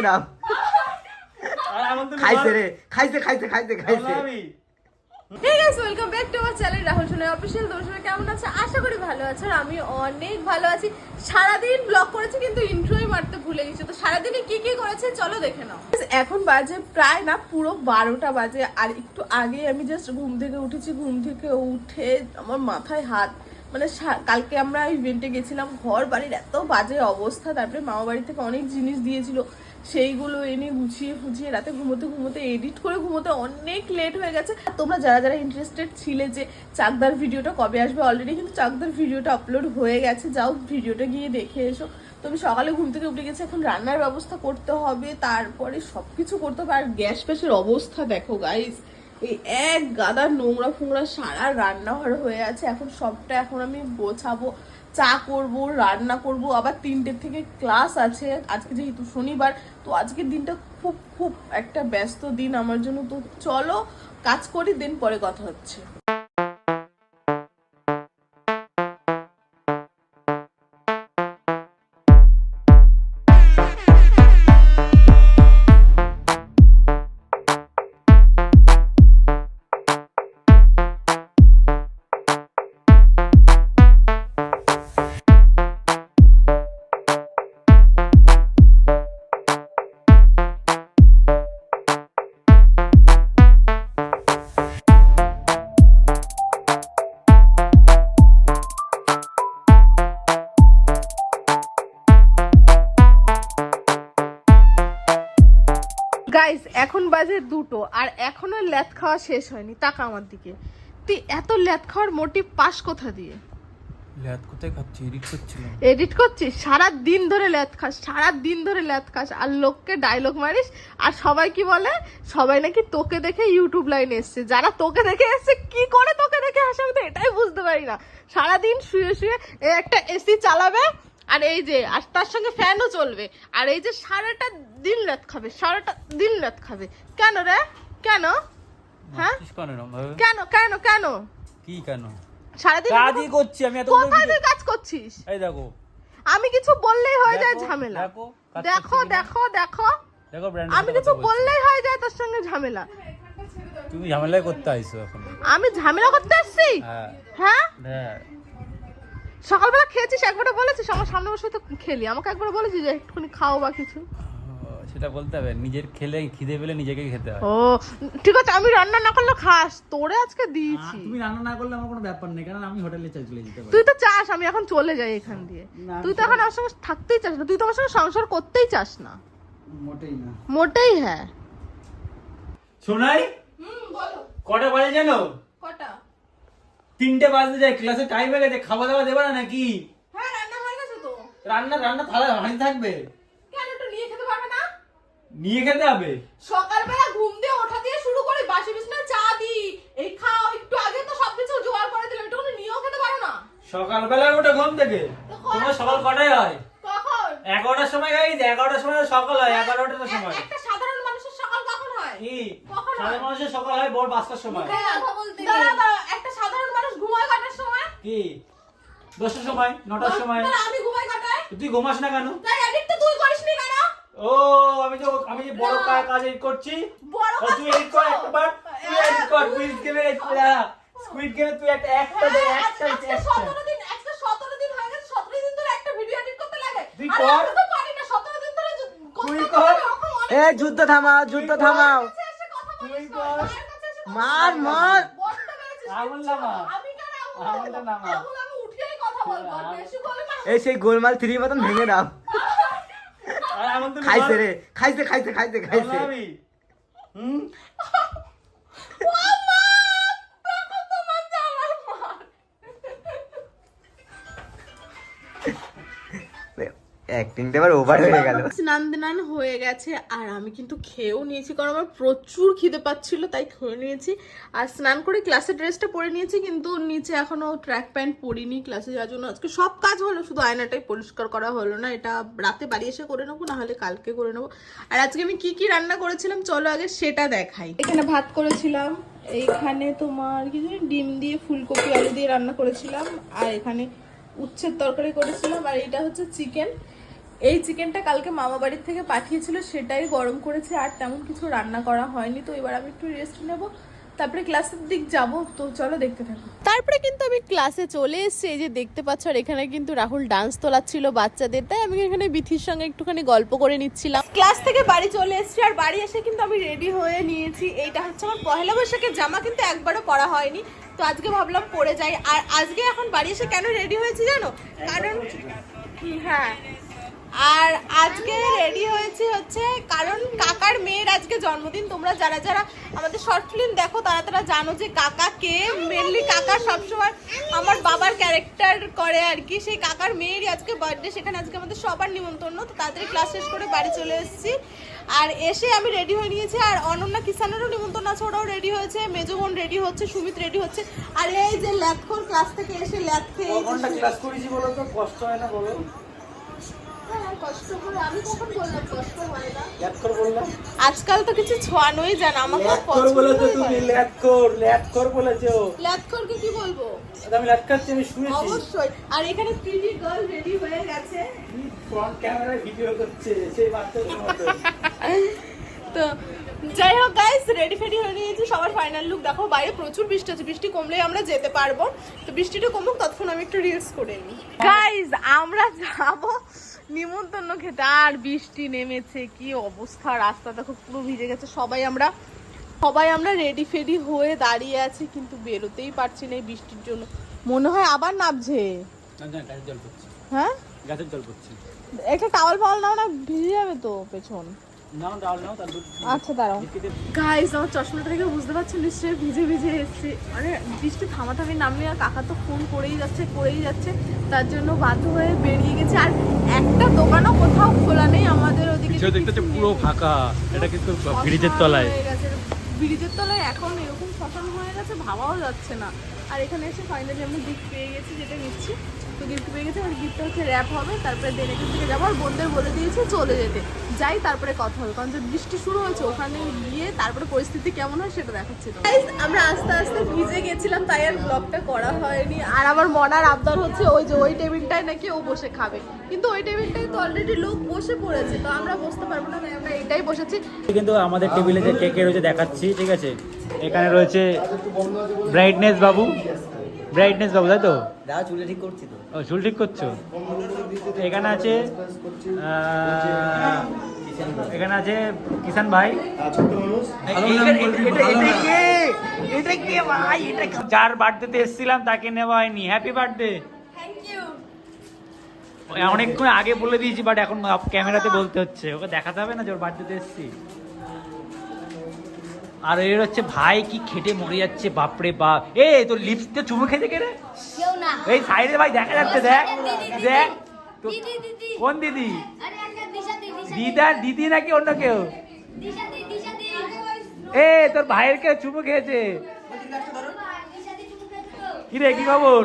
নাম আর আমার তো খাইছে রে খাইছে খাইছে খাইছে খাইছে। আমি hey guys welcome back to our channel Rahul Sonai official তোমরা সবাই কেমন আছো? আশা করি ভালো আছো আর আমি অনেক ভালো আছি। সারাদিন ব্লগ করেছি কিন্তু ইন্ট্রোই মারতে ভুলে গেছি। তো সারাদিনে কি কি করেছে চলো দেখে নাও। এখন বাজে প্রায় না পুরো বারোটা বাজে। আর একটু আগে আমি জাস্ট ঘুম থেকে উঠেছি। ঘুম থেকে উঠে আমার মাথায় হাত মানে সা- কালকে আমরা ইভেন্টে গেছিলাম ঘর বাড়ির এত বাজে অবস্থা। তারপরে মামা বাড়ি থেকে অনেক জিনিস দিয়েছিল। সেইগুলো এনে গুছিয়ে ফুছিয়ে রাতে ঘুমোতে ঘুমোতে এডিট করে ঘুমোতে অনেক লেট হয়ে গেছে। তোমরা যারা যারা ইন্টারেস্টেড ছিলে যে চাকদার ভিডিওটা কবে আসবে অলরেডি কিন্তু চাকদার ভিডিওটা আপলোড হয়ে গেছে। যাও ভিডিওটা গিয়ে দেখে এসো। তুমি সকালে ঘুম থেকে উঠে গেছি, এখন রান্নার ব্যবস্থা করতে হবে, তারপরে সব কিছু করতে হবে। আর গ্যাস প্যাসের অবস্থা দেখো গাইস এই এক গাদা নোংরা ফোংরা সারা রান্নাঘর হয়ে আছে। এখন সবটা এখন আমি গোছাবো। চা করব, রান্না করব, আবার তিনটের থেকে ক্লাস আছে, আজকে যেহেতু শনিবার, তো আজকের দিনটা খুব খুব একটা ব্যস্ত দিন আমার জন্য। তো চলো, কাজ করি, দিন পরে কথা হচ্ছে। বাজে দুটো আর এখনও ল্যাথ খাওয়া শেষ হয়নি। তাকা আমার দিকে। তুই এত ল্যাথ খাওয়ার মোটিভ পাস কোথা দিয়ে? ল্যাদ কোথায় খাচ্ছি? এডিট করছিলাম এডিট করছিস? সারা দিন ধরে ল্যাথ খাস সারা দিন ধরে ল্যাথ খাস আর লোককে ডায়লগ মারিস আর সবাই কি বলে? সবাই নাকি তোকে দেখে ইউটিউব লাইনে এসছে। যারা তোকে দেখে এসছে কি করে তোকে দেখে আসে আমি তো এটাই বুঝতে পারি না। সারাদিন শুয়ে শুয়ে একটা এসি চালাবে আর এই যে আর তার সঙ্গে ফ্যানও চলবে। আর এই যে সারাটা দিন ল্যাথ খাবে সারাটা দিন ল্যাথ খাবে। কেন রে? কেন? হ্যাঁ? কেন কেন কেন কেন? কি কেন? সারাদিন কাজই করছি আমি এত কোথায় তুই কাজ করছিস? এই দেখো। আমি কিছু বললেই হয়ে যায় ঝামেলা। দেখো, দেখো দেখো দেখো। আমি কিছু বললেই হয়ে যায় তোর সঙ্গে ঝামেলা। তুমি ঝামেলাই করতে আইছো এখন। আমি ঝামেলা করতে আসছি? হ্যাঁ। হ্যাঁ? হ্যাঁ। সকালবেলা খেয়েছিস একবারে বলেছিস? আমার সামনে বসে তো খেলি। আমাকে একবার বলেছিস যে একটুখানি খাও বা কিছু। সেটা বলতে হবে নিজের খেলে খিদে পেলে নিজেকেই খেতে হয়। ও ঠিক আছে আমি রান্না না করলে খাস তোরে আজকে দিয়েছি। তুমি রান্না না করলে আমার কোনো ব্যাপার নেই কারণ আমি হোটেলে চলে যেতে পারি। তুই তো চাস আমি এখন চলে যাই এখান দিয়ে। তুই তো এখন আমার সঙ্গে থাকতেই চাস না তুই তো আমার সঙ্গে সংসার করতেই চাস না। মোটেই না। মোটেই হ্যাঁ। শোনাই কটা বাজে জানো? কটা? তিনটে বাজতে যায় ক্লাসে টাইম হয়ে গেছে খাওয়া দাওয়া দেবে না নাকি? হ্যাঁ রান্না হয়ে গেছে তো। রান্না রান্না থালা হাঁড়ি থাকবে কেন একটু নিয়ে খেতে পারবে না নিয়ে খেতে হবে? সকালবেলা ঘুম দিয়ে ওঠা দিয়ে শুরু করে বাসি বিছনা চা দি এই খাও একটু আগে তো সবকিছু জোগাড় করে দিলাম একটু নিয়েও খেতে পারো না। সকালবেলা ওটা ঘুম থেকে? তোমার সকাল কটায় হয়? কখন? এগারোটার সময় গাইজ এগারোটার সময় সকাল হয় এগারোটার সময়। একটা সাধারণ মানুষের সকাল কখন হয়? কি? কখন হয়? মানুষের সকাল হয় ভোর পাঁচটার সময়। দাঁড়া, দাঁড়া, একটা সাধারণ মানুষ ঘুমায় কটার সময়? কি? দশটার সময়? নটার সময়? আমি ঘুমাই কটায়? তুই ঘুমাস না কেন? তাই ও আমি যে আমি যে বড় না। কা- কাজ এডিট করছি বড় কাজ তুই এডিট কর? একবার তুই এডিট কর গেমে স্কুইড গেমে তুই একটা একটা দে হ্যাঁ, একটা আজকে একটা 17 দিন আজকে 17 দিন হয়ে গেছে 17 দিন ধরে একটা ভিডিও এডিট করতে লাগে তুই কর। তো পারি না 17 দিন ধরে তুই কর। এ যুদ্ধ থামাও যুদ্ধ থামাও তুই কর। মার, মার। নামা। আমি কেন। আঙুল আমি উঠিয়েই কথা বলব, আর বেশি বলে না। এই সেই গোলমাল থ্রি মতন ভেঙে দাও খাইছে। রে খাইছে খাইছে খাইছে খাইছে হুম অ্যাক্টিংটা এবার ওভার হয়ে গেল। স্নান দান হয়ে গেছে, আর আমি কিন্তু খেয়েও নিয়েছি, কারণ আমার প্রচুর খিদে পাচ্ছিল, তাই খেয়ে নিয়েছি। আর স্নান করে ক্লাসের ড্রেসটা পরে নিয়েছি, কিন্তু নিচে এখনও ট্র্যাক প্যান্ট পরিনি ক্লাসে যাওয়ার জন্য। আজকে সব কাজ হলো, শুধু আয়নাটাই পরিষ্কার করা হলো না, এটা রাতে বাড়ি এসে করে নেব, না হলে কালকে করে নেব। আর আজকে আমি কি কি রান্না করেছিলাম, চলো আগে সেটা দেখাই। এখানে ভাত করেছিলাম, এইখানে তোমার কি জানি, ডিম দিয়ে ফুলকপি, আলু দিয়ে রান্না করেছিলাম, আর এখানে উচ্ছের তরকারি করেছিলাম, আর এটা হচ্ছে চিকেন এই চিকেনটা কালকে মামা বাড়ির থেকে পাঠিয়েছিল সেটাই গরম করেছে আর তেমন কিছু রান্না করা হয়নি। তো এবার আমি একটু রেস্ট নেব। তারপরে ক্লাসের দিক যাব তো চলো দেখতে থাকো। তারপরে কিন্তু আমি ক্লাসে চলে এসেছি এই যে দেখতে পাচ্ছ আর এখানে কিন্তু রাহুল ডান্স তোলাচ্ছিল বাচ্চাদের তাই আমি এখানে বিথির সঙ্গে একটুখানি গল্প করে নিচ্ছিলাম। ক্লাস থেকে বাড়ি চলে এসেছি আর বাড়ি এসে কিন্তু আমি রেডি হয়ে নিয়েছি। এইটা হচ্ছে আমার পহেলা বৈশাখের জামা কিন্তু একবারও পরা হয়নি। তো আজকে ভাবলাম পরে যাই। আর আজকে এখন বাড়ি এসে কেন রেডি হয়েছি জানো? কারণ হ্যাঁ। আর আজকে রেডি হয়েছি হচ্ছে কারণ কাকার মেয়ের আজকে জন্মদিন। তোমরা যারা যারা আমাদের শর্ট ফিল্ম দেখো তারা তারা জানো যে কাকা কে? মেনলি কাকা সবসময় আমার বাবার ক্যারেক্টার করে আর কি। সেই কাকার মেয়েরই আজকে বার্থডে সেখানে আজকে আমাদের সবার নিমন্ত্রণ। তো তাড়াতাড়ি ক্লাস শেষ করে বাড়ি চলে এসেছি। আর এসে আমি রেডি হয়ে নিয়েছি। আর অনন্যা কিষানেরও নিমন্ত্রণ আছে ওরাও রেডি হয়েছে। মেজো বোন রেডি হচ্ছে সুমিত রেডি হচ্ছে। আর এই যে ল্যাথখোর ক্লাস থেকে এসে ল্যাথ খেয়ে ক্লাস করেছি বলো তো কষ্ট হয় না বলো? আজকাল তো কিছু ছোঁয়ানোই জানা আমাকে বলেছ তুমি বলেছ কি বলব? আমি শুয়েছি অবশ্যই। আর এখানে গার্ল রেডি হয়ে গেছে। ফ্রন্ট ক্যামেরায় ভিডিও করছে সেই বাচ্চাদের মতো। তো যাই হোক গাইস রেডি ফেডি হয়ে নিয়েছি সবার ফাইনাল লুক দেখো বাইরে প্রচুর বৃষ্টি আছে বৃষ্টি কমলেই আমরা যেতে পারব। তো বৃষ্টিটা কমুক ততক্ষণ আমি একটু রিলস করে নিই। গাইস আমরা যাব নিমন্ত্রণ খেতে। আর বৃষ্টি নেমেছে কি অবস্থা? রাস্তা দেখো পুরো ভিজে গেছে। সবাই আমরা সবাই আমরা রেডি ফেডি হয়ে দাঁড়িয়ে আছি কিন্তু বেরোতেই পারছি না এই বৃষ্টির জন্য। মনে হয় আবার নামছে। হ্যাঁ? এটা টাওয়াল ফাওয়াল নাও না ভিজে যাবে তো পেছন। আচ্ছা দাঁড়াও। গাইস আমার চশমাটা দেখে বুঝতে পারছেন নিশ্চয়ই ভিজে ভিজে এসছে। মানে বৃষ্টি থামাথামি নামলে আর কাকা তো ফোন করেই যাচ্ছে করেই যাচ্ছে। তার জন্য বাধ্য হয়ে বেরিয়ে গেছে। আর একটা দোকানও কোথাও খোলা নেই আমাদের ওদিকে। দেখতে পুরো ফাঁকা। এটা কিন্তু ব্রিজের তলায় গেছে। ব্রিজের তলায় এখন এরকম শ্মশান হয়ে গেছে ভাবাও যাচ্ছে না। আর এখানে এসে ফাইনালি আমরা গিফট পেয়ে গেছি যেটা নিচ্ছি। তো গিফট পেয়ে গেছে আর গিফটটা হচ্ছে র্যাপ হবে, তারপরে দেন এখান থেকে যাব। আর বোনদের বলে দিয়েছে চলে যেতে। যাই তারপরে কথা হবে, কারণ যে বৃষ্টি শুরু হয়েছে, ওখানে গিয়ে তারপরে পরিস্থিতি কেমন হয় সেটা দেখাচ্ছি। আমরা আস্তে আস্তে ভিজে গেছিলাম, তাই আর ব্লগটা করা হয়নি। আর আমার মনার আবদার হচ্ছে ওই যে, ওই টেবিলটায় নাকি ও বসে খাবে। কিন্তু ওই টেবিলটায় তো অলরেডি লোক বসে পড়েছে, তো আমরা বসতে পারব না, আমরা এটাই বসেছি। কিন্তু আমাদের টেবিলে যে কেকে রয়েছে দেখাচ্ছি, ঠিক আছে? এখানে রয়েছে ব্রাইটনেস বাবু। ব্রাইটনেস বাবু তাই তো? দাদা চুলে ঠিক করছি তো। ও চুল ঠিক করছ? এখানে আছে এখানে আছে কিষান ভাই। যার বার্থডেতে এসেছিলাম তাকে নেওয়া হয়নি। হ্যাপি বার্থডে অনেকক্ষণ আগে বলে দিয়েছি বাট এখন ক্যামেরাতে বলতে হচ্ছে। ওকে দেখাতে হবে না যে ওর বার্থডেতে এসেছি? আর এর হচ্ছে ভাই কি খেটে মরে যাচ্ছে বাপরে বাপ এ তোর লিপসতে চুমু খেতে কে রে এই সাইডে ভাই দেখা যাচ্ছে দেখ দেখ। কোন দিদি। দিদা দিদি নাকি অন্য কেউ। এ তোর ভাইয়ের কেউ চুমু খেয়েছে। কি রে কি খবর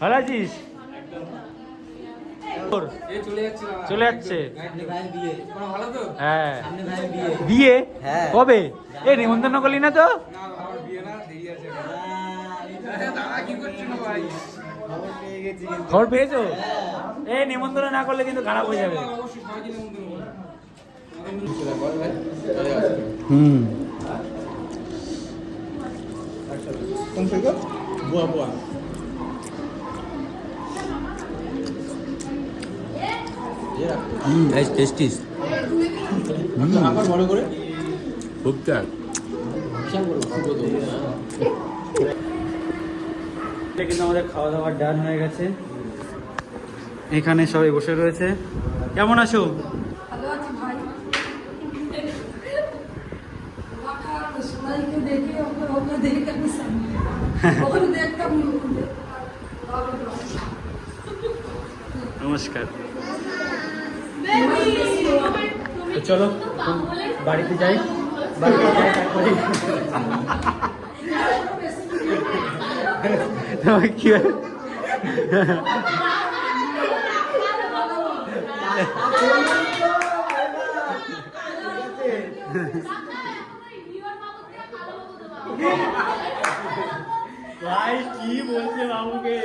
ভালো আছিস? চলে যাচ্ছে হ্যাঁ বিয়ে হ্যাঁ। কবে এ নিমন্ত্রণ করলি না তো খবর পেয়েছ এ নিমন্ত্রণ না করলে কিন্তু খারাপ হয়ে যাবে হুম হুম ভেজ টেস্টিস খুব চার এটা কিন্তু আমাদের খাওয়া দাওয়া ডান হয়ে গেছে। এখানে সবাই বসে রয়েছে। কেমন আছো? নমস্কার। তো চলো বাড়িতে যাই বাড়িতে যাই তারপরে তোমার কি হয়? ভাই কি বলছে বাবুকে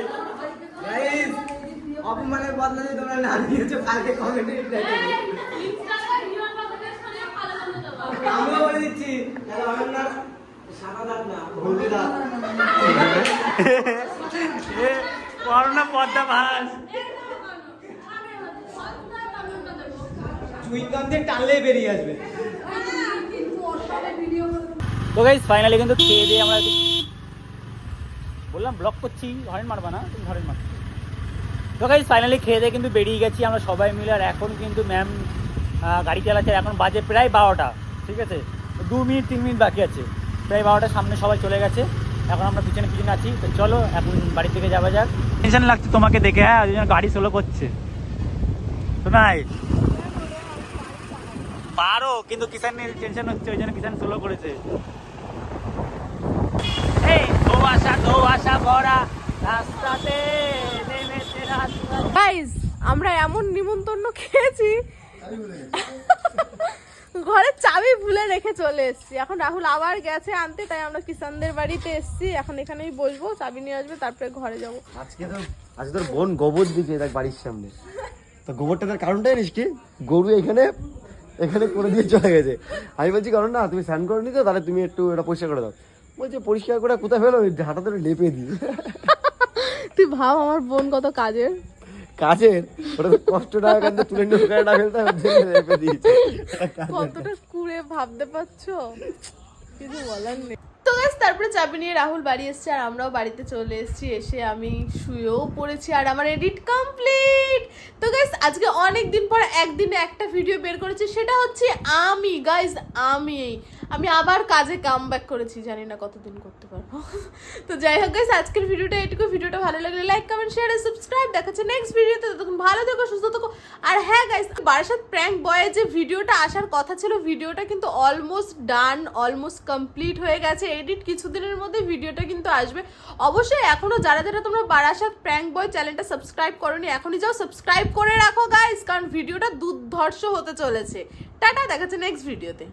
অপমানের বদলে তোমরা না দিয়েছ কালকে কমেন্টে আমিও বলে দিচ্ছি অনন্যার সাদা দাঁত না হলদে দাঁত করোনা পদ্মা ভাস চুইংগাম দিয়ে টানলেই বেরিয়ে আসবে। তো ফাইনালি কিন্তু খেয়ে দিয়ে আমরা বললাম ব্লক করছি হরেন মারবা না তুমি হরেন মার তো গাইস ফাইনালি খেয়ে দিয়ে কিন্তু বেরিয়ে গেছি আমরা সবাই মিলে, আর এখন কিন্তু ম্যাম গাড়ি চালাচ্ছে, এখন বাজে প্রায় বারোটা, ঠিক আছে? দু মিনিট, তিন মিনিট বাকি আছে, প্রায় বারোটার সামনে সবাই চলে গেছে, এখন আমরা পিছনে পিছনে আছি তো চলো, এখন বাড়ির থেকে যাওয়া যাক। টেনশন লাগছে তোমাকে দেখে হ্যাঁ ওই জন্য গাড়ি স্লো করছে। তো নাই পারো, কিন্তু কিষানের টেনশন হচ্ছে, ওই জন্য কিষান সোলো করেছে। এই, ধোয়াশা ধোয়াশা ভরা রাস্তাতে। গাইজ আমরা এমন নিমন্ত্রণ খেয়েছি। ঘরে চাবি ভুলে রেখে চলে এসেছি। এখন রাহুল আবার গেছে আনতে, তাই আমরা কিষানদের বাড়িতে এসেছি। এখন এখানেই বসবো, চাবি নিয়ে আসবে, তারপরে ঘরে যাব। আজকে তো আজকে তোর বোন গোবর দিচ্ছে দেখ বাড়ির সামনে। তো গোবরটা তার কারণটা জানিস কি? গরু এখানে এখানে করে দিয়ে চলে গেছে। আমি বলছি, কারণ না, তুমি স্নান করে নিতে তাহলে তুমি একটু এটা পরিষ্কার করে দাও। বলছে, পরিষ্কার করে কোথায় ফেলো? হাঁটা ধরে লেপে দিই। তুই ভাব আমার বোন কত কাজের? কাজের? ওটা তো কষ্ট না এখান থেকে তুলে নিয়ে ওখানে না ফেলতে দিয়েছে। কতটা কুড়ে ভাবতে পারছ? কিছু বলার নেই। তো গাইস তারপরে চাবি নিয়ে রাহুল বাড়ি এসেছে আর আমরাও বাড়িতে চলে এসেছি এসে আমি শুয়েও পড়েছি আর আমার এডিট কমপ্লিট তো গাইস আজকে অনেক দিন পর একদিনে একটা ভিডিও বের করেছি সেটা হচ্ছে আমি। গাইস আমি আমি আবার কাজে কাম ব্যাক করেছি, জানি না কতদিন করতে পারব। তো যাই হোক গাইস আজকের ভিডিওটা এটুকু ভিডিওটা ভালো লাগলে লাইক কমেন্ট শেয়ার আর সাবস্ক্রাইব দেখাচ্ছে নেক্সট ভিডিওতে ততক্ষণ ভালো থেকো, সুস্থ থেকো। আর হ্যাঁ গাইস বারাসাত প্র্যাঙ্ক বয়ে যে ভিডিওটা আসার কথা ছিল, ভিডিওটা কিন্তু অলমোস্ট ডান অলমোস্ট কমপ্লিট হয়ে গেছে। এডিট কিছুদিনের মধ্যে ভিডিওটা কিন্তু আসবে। অবশ্যই এখনও যারা যারা তোমরা বারাসাত প্র্যাঙ্ক বয় চ্যানেলটা সাবস্ক্রাইব করোনি, এখনই যাও সাবস্ক্রাইব করে রাখো গাইস কারণ ভিডিওটা দুর্ধর্ষ হতে চলেছে। টাটা দেখাচ্ছে নেক্সট ভিডিওতে